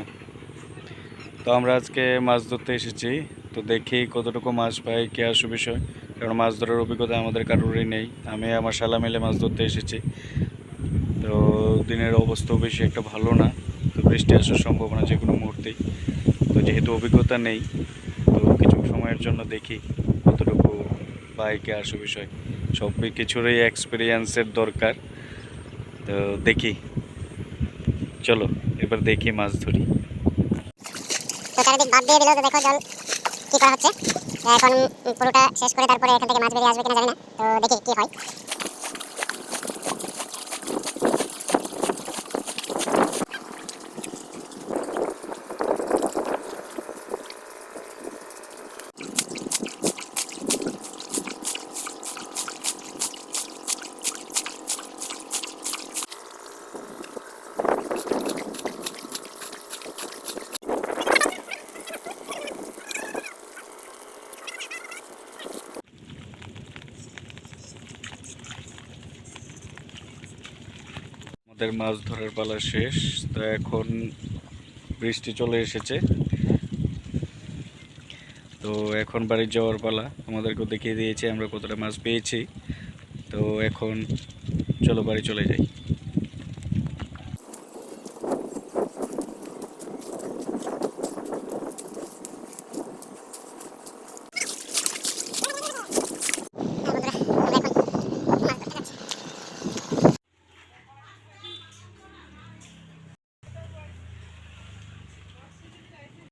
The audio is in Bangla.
বন্ধুরা তো আমরা আজকে মাছ ধরতে এসেছি। তো দেখি কতটুকু মাছ পাই, কে আসু বিষয়। কারণ মাছ ধরার অভিজ্ঞতা আমাদের কারোরই নেই। আমি আমার শালা মিলে মাছ ধরতে এসেছি। তো দিনের অবস্থাও বেশি একটা ভালো না। তো বৃষ্টি আসার সম্ভাবনা যে কোনো মুহূর্তেই। তো যেহেতু অভিজ্ঞতা নেই, তো কিছু সময়ের জন্য দেখি কতটুকু পাই, কে আসু বিষয়। সব কিছুরই এক্সপিরিয়েন্সের দরকার। তো দেখি। চলো, এবার দেখি মাছ ধরি। কি করা হচ্ছে। এখন পুরোটা শেষ করে তারপরে এখান থেকে মাছ বেরিয়ে আসবে কিনা জানি না, তো দেখি কি হয়। আমাদের মাছ ধরার পালা শেষ, তো এখন বৃষ্টি চলে এসেছে। তো এখন বাড়ি যাওয়ার পালা, আমাদেরকেও দেখিয়ে দিয়েছে আমরা কতটা মাছ পেয়েছি। তো এখন চলো বাড়ি চলে যাই।